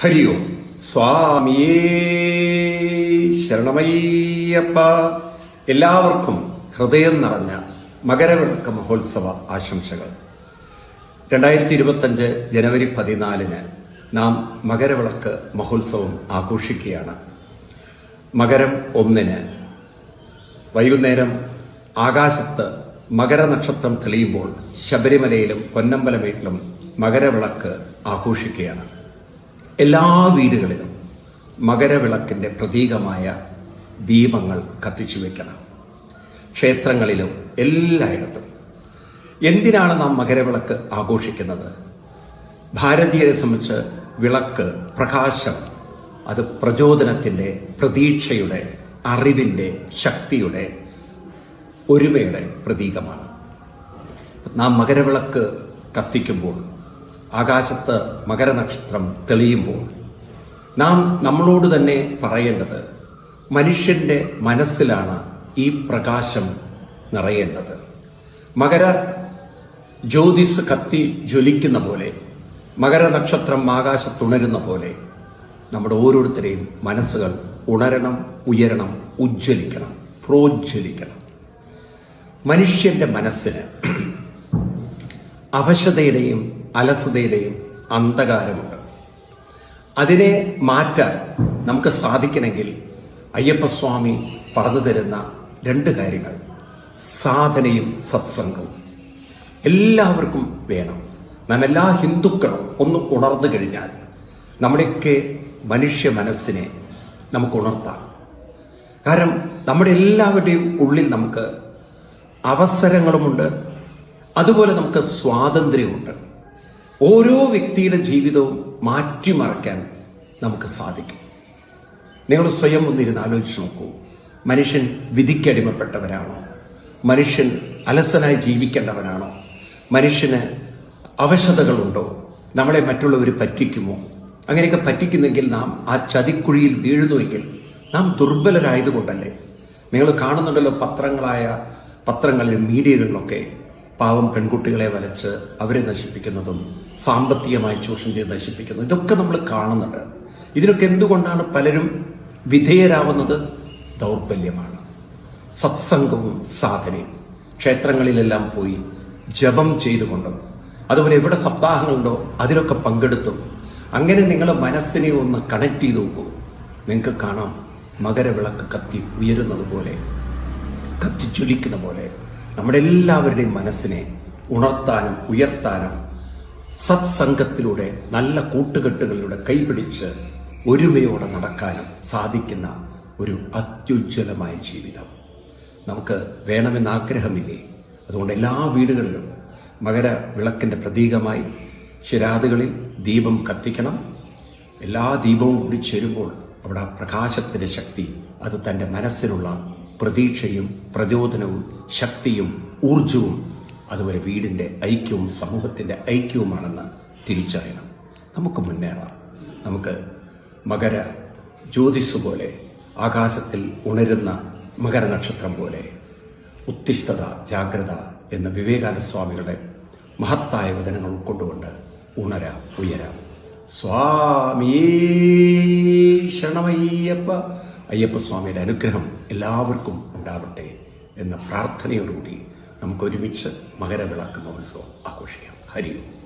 ഹരിയോ സ്വാമിയേ ശരണമയ്യപ്പ. എല്ലാവർക്കും ഹൃദയം നിറഞ്ഞ മകരവിളക്ക് മഹോത്സവ ആശംസകൾ. രണ്ടായിരത്തി ഇരുപത്തഞ്ച് ജനുവരി പതിനാലിന് നാം മകരവിളക്ക് മഹോത്സവം ആഘോഷിക്കുകയാണ്. മകരം ഒന്നിന്. വൈകുന്നേരം ആകാശത്ത് മകരനക്ഷത്രം തെളിയുമ്പോൾ ശബരിമലയിലും പൊന്നമ്പലമേട്ടിലും മകരവിളക്ക് ആഘോഷിക്കുകയാണ്. എല്ലാ വീടുകളിലും മകരവിളക്കിന്റെ പ്രതീകമായ ദീപങ്ങൾ കത്തിച്ചു വയ്ക്കണം ക്ഷേത്രങ്ങളിലും എല്ലായിടത്തും. എന്തിനാണ് നാം മകരവിളക്ക് ആഘോഷിക്കുന്നത്? ഭാരതീയരെ സംബന്ധിച്ച് വിളക്ക് പ്രകാശം അത് പ്രചോദനത്തിന്റെ പ്രതീക്ഷയുടെ അറിവിന്റെ ശക്തിയുടെ ഒരുമയുടെ പ്രതീകമാണ്. നാം മകരവിളക്ക് കത്തിക്കുമ്പോൾ ആകാശത്ത് മകരനക്ഷത്രം തെളിയുമ്പോൾ നാം നമ്മളോട് തന്നെ പറയേണ്ടത് മനുഷ്യന്റെ മനസ്സിലാണ് ഈ പ്രകാശം നിറയേണ്ടത്. മകര ജ്യോതിസ് കത്തി ജ്വലിക്കുന്ന പോലെ മകരനക്ഷത്രം ആകാശത്തുണരുന്ന പോലെ നമ്മുടെ ഓരോരുത്തരെയും മനസ്സുകൾ ഉണരണം ഉയരണം ഉജ്ജ്വലിക്കണം പ്രോജ്വലിക്കണം മനുഷ്യന്റെ മനസ്സിന് അവശതയുടെയും അലസതയുടെയും അന്ധകാരമുണ്ട്. അതിനെ മാറ്റാൻ നമുക്ക് സാധിക്കണമെങ്കിൽ അയ്യപ്പസ്വാമി പറഞ്ഞു തരുന്ന രണ്ട് കാര്യങ്ങൾ. സാധനയും സത്സംഗവും. എല്ലാവർക്കും വേണം. നാം എല്ലാ ഹിന്ദുക്കളും ഒന്ന് ഉണർന്നു കഴിഞ്ഞാൽ നമ്മുടെയൊക്കെ മനുഷ്യ മനസ്സിനെ നമുക്ക് ഉണർത്താം. കാരണം നമ്മുടെ എല്ലാവരുടെയും ഉള്ളിൽ നമുക്ക് അവസരങ്ങളുമുണ്ട്. അതുപോലെ നമുക്ക് സ്വാതന്ത്ര്യമുണ്ട് ഓരോ വ്യക്തിയുടെ ജീവിതവും മാറ്റിമറയ്ക്കാൻ നമുക്ക് സാധിക്കും. നിങ്ങൾ സ്വയം ഒന്നിരുന്ന് ആലോചിച്ച് നോക്കൂ. മനുഷ്യൻ വിധിക്കടിമപ്പെട്ടവരാണോ മനുഷ്യൻ അലസനായി ജീവിക്കേണ്ടവനാണോ? മനുഷ്യന് അവശതകളുണ്ടോ? നമ്മളെ മറ്റുള്ളവർ പറ്റിക്കുമോ? അങ്ങനെയൊക്കെ പറ്റിക്കുന്നെങ്കിൽ നാം ആ ചതിക്കുഴിയിൽ വീഴുന്നുവെങ്കിൽ നാം ദുർബലരായതുകൊണ്ടല്ലേ? നിങ്ങൾ കാണുന്നുണ്ടല്ലോ പത്രങ്ങളായ പത്രങ്ങളിലും മീഡിയകളിലൊക്കെ പാവം പെൺകുട്ടികളെ വലച്ച് അവരെ നശിപ്പിക്കുന്നതും സാമ്പത്തികമായി ചൂഷണം ചെയ്ത് നശിപ്പിക്കുന്നു ഇതൊക്കെ നമ്മൾ കാണുന്നുണ്ട്. ഇതിനൊക്കെ എന്തുകൊണ്ടാണ് പലരും വിധേയരാവുന്നത്? ദൗർബല്യമാണ്. സത്സംഗവും സാധനയും ക്ഷേത്രങ്ങളിലെല്ലാം പോയി ജപം ചെയ്തുകൊണ്ടും. അതുപോലെ എവിടെ സപ്താഹങ്ങളുണ്ടോ അതിലൊക്കെ പങ്കെടുത്തു. അങ്ങനെ നിങ്ങൾ മനസ്സിനെ ഒന്ന് കണക്ട് ചെയ്ത് നോക്കൂ. നിങ്ങൾക്ക് കാണാം മകരവിളക്ക് കത്തി ഉയരുന്നത് പോലെ കത്തിച്ചൊലിക്കുന്ന പോലെ. നമ്മുടെ എല്ലാവരുടെയും മനസ്സിനെ ഉണർത്താനും ഉയർത്താനും സത്സംഗത്തിലൂടെ നല്ല കൂട്ടുകെട്ടുകളിലൂടെ കൈപിടിച്ച് ഒരുമയോടെ നടക്കാനും സാധിക്കുന്ന ഒരു അത്യുജ്വലമായ ജീവിതം. നമുക്ക് വേണമെന്ന് ആഗ്രഹമില്ലേ? അതുകൊണ്ട് എല്ലാ വീടുകളിലും മകര വിളക്കിന്റെ പ്രതീകമായി ശിരാതുകളിൽ ദീപം കത്തിക്കണം. എല്ലാ ദീപവും കൂടി ചേരുമ്പോൾ അവിടെ പ്രകാശത്തിന്റെ ശക്തി അത് തന്റെ മനസ്സിലുള്ള പ്രതീക്ഷയും പ്രചോദനവും ശക്തിയും ഊർജവും അതുപോലെ വീടിന്റെ ഐക്യവും സമൂഹത്തിന്റെ ഐക്യവുമാണെന്ന് തിരിച്ചറിയണം. നമുക്ക് മുന്നേറാം. നമുക്ക് മകര ജ്യോതിസ് പോലെ ആകാശത്തിൽ ഉണരുന്ന മകരനക്ഷത്രം പോലെ ഉത്തിഷ്ഠത ജാഗ്രത എന്ന വിവേകാനന്ദ സ്വാമികളുടെ മഹത്തായ വചനങ്ങൾ ഉൾക്കൊണ്ടുകൊണ്ട് ഉണരാം ഉയരാം. സ്വാമിയേ ശരണമയ്യപ്പ അയ്യപ്പ സ്വാമിയുടെ അനുഗ്രഹം എല്ലാവർക്കും ഉണ്ടാവട്ടെ എന്ന പ്രാർത്ഥനയോടുകൂടി നമുക്ക് ഒരുമിച്ച് മകരവിളക്ക് മഹോത്സവം ആഘോഷിക്കാം. ഹരിയും